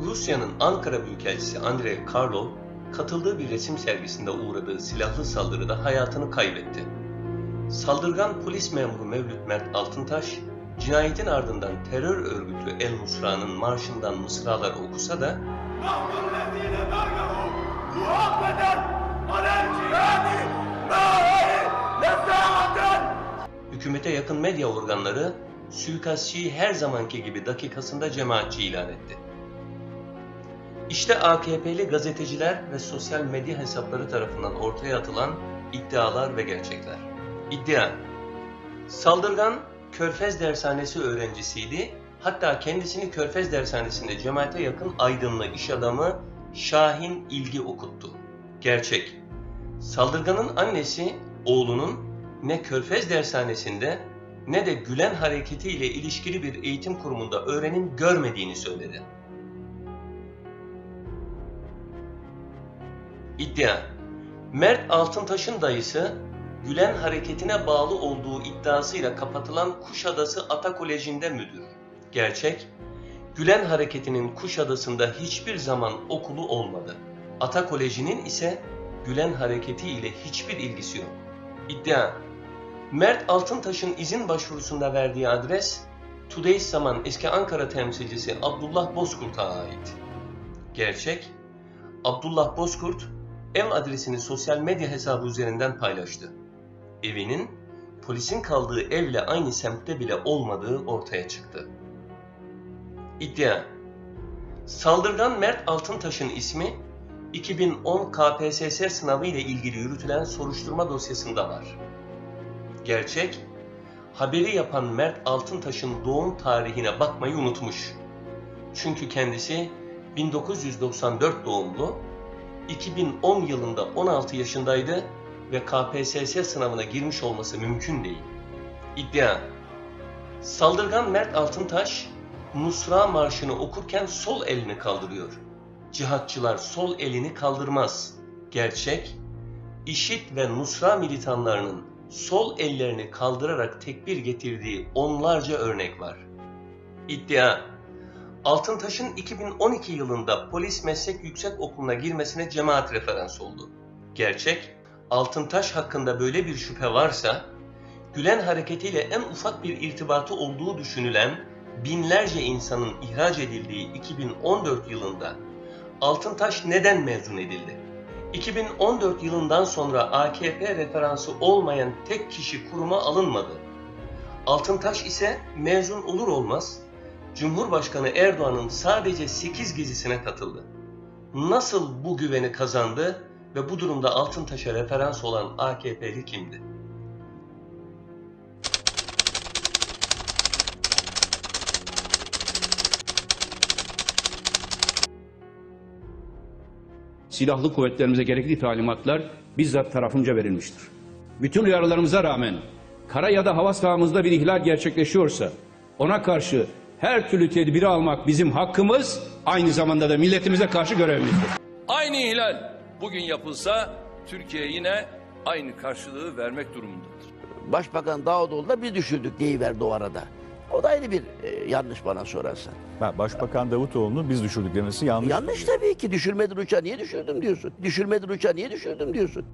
Rusya'nın Ankara Büyükelçisi Andrei Karlov, katıldığı bir resim sergisinde uğradığı silahlı saldırıda hayatını kaybetti. Saldırgan polis memuru Mevlüt Mert Altıntaş, cinayetin ardından terör örgütü El Nusra'nın marşından mısralar okusa da hükümete yakın medya organları suikastçıyı her zamanki gibi dakikasında cemaatçi ilan etti. İşte AKP'li gazeteciler ve sosyal medya hesapları tarafından ortaya atılan iddialar ve gerçekler. İddia Saldırgan Körfez Dershanesi öğrencisiydi. Hatta kendisini Körfez Dershanesi'nde cemaate yakın aydınlı iş adamı Şahin İlgi okuttu. Gerçek Saldırganın annesi oğlunun ne Körfez Dershanesi'nde ne de Gülen Hareketi ile ilişkili bir eğitim kurumunda öğrenim görmediğini söyledi. İddia Mert Altıntaş'ın dayısı Gülen Hareketi'ne bağlı olduğu iddiasıyla kapatılan Kuşadası Ata Koleji'nde müdür. Gerçek, Gülen Hareketi'nin Kuşadası'nda hiçbir zaman okulu olmadı. Ata Koleji'nin ise Gülen Hareketi ile hiçbir ilgisi yok. İddia Mert Altıntaş'ın izin başvurusunda verdiği adres Today's Zaman eski Ankara temsilcisi Abdullah Bozkurt'a ait. Gerçek, Abdullah Bozkurt ev adresini sosyal medya hesabı üzerinden paylaştı. Evinin polisin kaldığı evle aynı semtte bile olmadığı ortaya çıktı. İddia Saldırgan Mert Altıntaş'ın ismi 2010 KPSS sınavı ile ilgili yürütülen soruşturma dosyasında var. Gerçek, haberi yapan Mert Altıntaş'ın doğum tarihine bakmayı unutmuş. Çünkü kendisi 1994 doğumlu, 2010 yılında 16 yaşındaydı ve KPSS sınavına girmiş olması mümkün değil. İddia Saldırgan Mert Altıntaş, Nusra Marşı'nı okurken sol elini kaldırıyor. Cihatçılar sol elini kaldırmaz. Gerçek, İşit ve Nusra militanlarının sol ellerini kaldırarak tekbir getirdiği onlarca örnek var. İddia, Altıntaş'ın 2012 yılında Polis Meslek Yüksek Okulu'na girmesine cemaat referans oldu. Gerçek, Altıntaş hakkında böyle bir şüphe varsa, Gülen hareketiyle en ufak bir irtibatı olduğu düşünülen binlerce insanın ihraç edildiği 2014 yılında Altıntaş neden mezun edildi? 2014 yılından sonra AKP referansı olmayan tek kişi kuruma alınmadı. Altıntaş ise mezun olur olmaz Cumhurbaşkanı Erdoğan'ın sadece 8 gezisine katıldı. Nasıl bu güveni kazandı ve bu durumda Altıntaş'a referans olan AKP'li kimdi? silahlı kuvvetlerimize gerekli talimatlar bizzat tarafımca verilmiştir. Bütün uyarılarımıza rağmen kara ya da hava sahamızda bir ihlal gerçekleşiyorsa ona karşı her türlü tedbiri almak bizim hakkımız aynı zamanda da milletimize karşı görevimizdir. Aynı ihlal bugün yapılsa Türkiye yine aynı karşılığı vermek durumundadır. Başbakan Davutoğlu da biz düşürdük deyiverdi o arada. O da ayrı bir e, yanlış bana sorarsan. Ha, Başbakan Davutoğlu'nu biz düşürdük demesi yanlış. Yanlış tabii ki düşürmedin uçağı niye düşürdüm diyorsun. Düşürmedin uçağı niye düşürdüm diyorsun.